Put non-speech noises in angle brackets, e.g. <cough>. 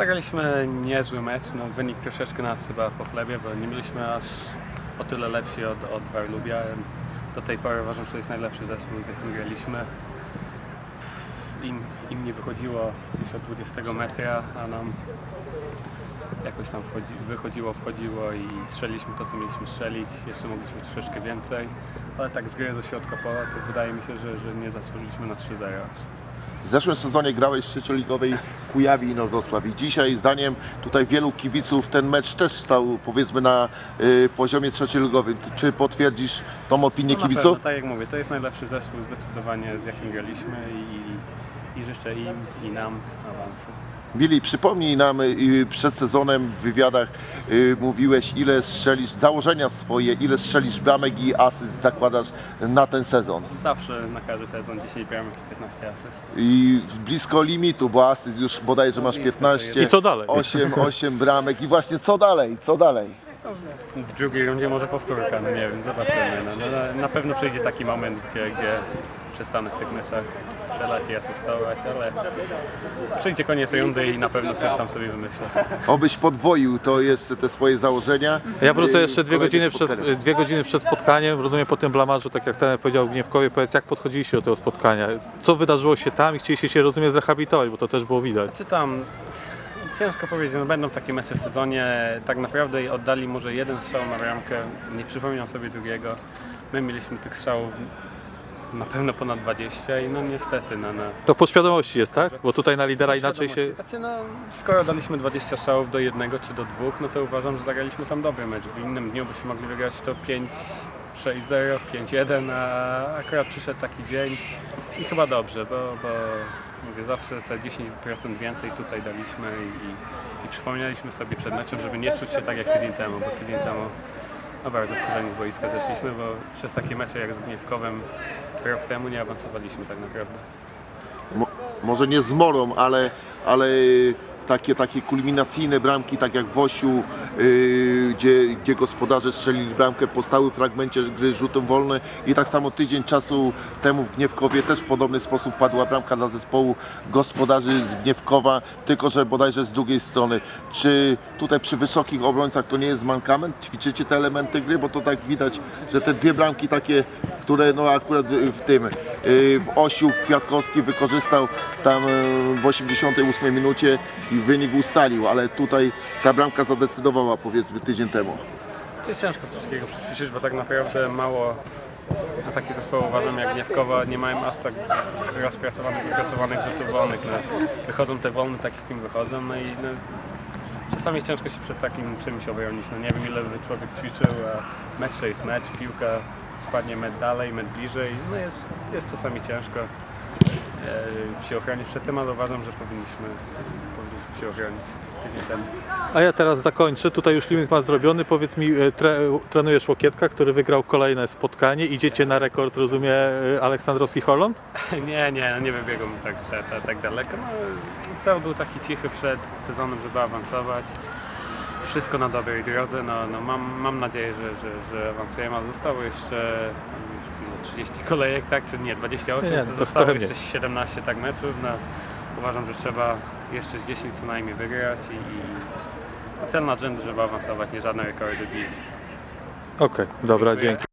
Zagraliśmy niezły mecz, no, wynik troszeczkę nas chyba po chlebie, bo nie byliśmy aż o tyle lepsi od, od Warlubia. Do tej pory uważam, że to jest najlepszy zespół, z jakim graliśmy. Im, im nie wychodziło gdzieś od 20 metra, a nam jakoś tam wchodzi, wychodziło, wchodziło i strzeliliśmy to, co mieliśmy strzelić. Jeszcze mogliśmy troszeczkę więcej, ale tak z gry ze środka pola, to wydaje mi się, że, że nie zasłużyliśmy na 3-0 aż. W zeszłym sezonie grałeś w trzecioligowej Kujawi i Norgosław i dzisiaj zdaniem tutaj wielu kibiców ten mecz też stał powiedzmy na y, poziomie trzecioligowym. Ty- Czy potwierdzisz tą opinię No na kibiców? Pewno, tak jak mówię, to jest najlepszy zespół zdecydowanie z jakim graliśmy i, i życzę im i nam awansu. Billy, przypomnij nam y, przed sezonem w wywiadach y, mówiłeś ile strzelisz, założenia swoje, ile strzelisz bramek i asyst zakładasz na ten sezon. Zawsze na każdy sezon 10 bramek i 15 asyst. I blisko limitu, bo asyst już bodajże masz Blisko, 15. I co dalej? 8, 8 bramek i właśnie co dalej, co dalej? W drugiej rundzie może powtórka, no nie wiem, zobaczymy. No, no, na- na pewno przyjdzie taki moment, gdzie, gdzie przestanę w tych meczach strzelać i asystować, ale przyjdzie koniec rundy i na pewno coś tam sobie wymyślę. Obyś podwoił to jest te swoje założenia. Ja wrócę Y, jeszcze dwie godziny, przed, dwie godziny przed spotkaniem. Rozumiem po tym blamarzu, tak jak ten powiedział Gniewkowie, powiedz jak podchodziliście do tego spotkania? Co wydarzyło się tam i chcieliście się, rozumiem, zrehabilitować, bo to też było widać. Czy tam ciężko powiedzieć, no będą takie mecze w sezonie. Tak naprawdę oddali może jeden strzał na bramkę, nie przypominam sobie drugiego. My mieliśmy tych strzałów na pewno ponad 20 i no niestety no, no, To podświadomości jest, tak? Bo tutaj na lidera inaczej się... Znaczy, no, skoro daliśmy 20 strzałów do jednego czy do dwóch, no to uważam, że zagraliśmy tam dobry mecz. W innym dniu byśmy mogli wygrać to 5 6-0, 5-1, a akurat przyszedł taki dzień i chyba dobrze, bo, bo mówię, zawsze te 10% więcej tutaj daliśmy i, i, przypomnieliśmy sobie przed meczem, żeby nie czuć się tak jak tydzień temu, bo tydzień temu no bardzo wkurzeni z boiska zeszliśmy, bo przez takie mecze jak z Gniewkowem rok temu nie awansowaliśmy tak naprawdę. Mo, może nie z morą, ale, ale takie, takie kulminacyjne bramki, tak jak w Osiu, yy, gdzie, gdzie gospodarze strzelili bramkę po stałym fragmencie gry rzutem wolnym i tak samo tydzień czasu temu w Gniewkowie też w podobny sposób padła bramka dla zespołu gospodarzy z Gniewkowa, tylko że bodajże z drugiej strony. Czy tutaj przy wysokich obrońcach to nie jest mankament? Ćwiczycie te elementy gry? Bo to tak widać, że te dwie bramki takie, które no akurat w w tym yy, w Osiu Kwiatkowski wykorzystał tam yy, w 88 minucie i wynik ustalił, ale tutaj ta bramka zadecydowała powiedzmy tydzień temu. To jest ciężko takiego przećwiczyć, bo tak naprawdę mało na takie zespoły uważam jak Gniewkowa nie mają aż tak rozpracowanych, wypracowanych rzutów wolnych. No, wychodzą te wolne tak jak im wychodzą, no i no, czasami ciężko się przed takim czymś obronić. No nie wiem ile by człowiek ćwiczył, a mecz to jest mecz, piłka spadnie metr dalej, metr bliżej, no jest, jest czasami ciężko e, się ochronić przed tym, ale uważam, że powinniśmy się ochronić tydzień temu. A ja teraz zakończę. Tutaj już limit ma zrobiony. Powiedz mi, e, tre, trenujesz Łokietka, który wygrał kolejne spotkanie. Idziecie na rekord, rozumie, e, Aleksandrowski Holland? <laughs> Nie, nie, no nie wybiegłem tak, tak, tak, daleko. No, cel był taki cichy przed sezonem, żeby awansować. Wszystko na dobrej drodze. No, no mam, mam nadzieję, że, że, że awansujemy, zostało jeszcze tam jest, no, 30 kolejek, tak? Czy nie, 28, Nie, nie, to to zostało jeszcze 17 tak meczów. No, uważam, że trzeba jeszcze z 10 co najmniej wygrać i, i cel nadrzędny, żeby awansować, nie żadne rekordy bić. Okej, dobra, dzięki.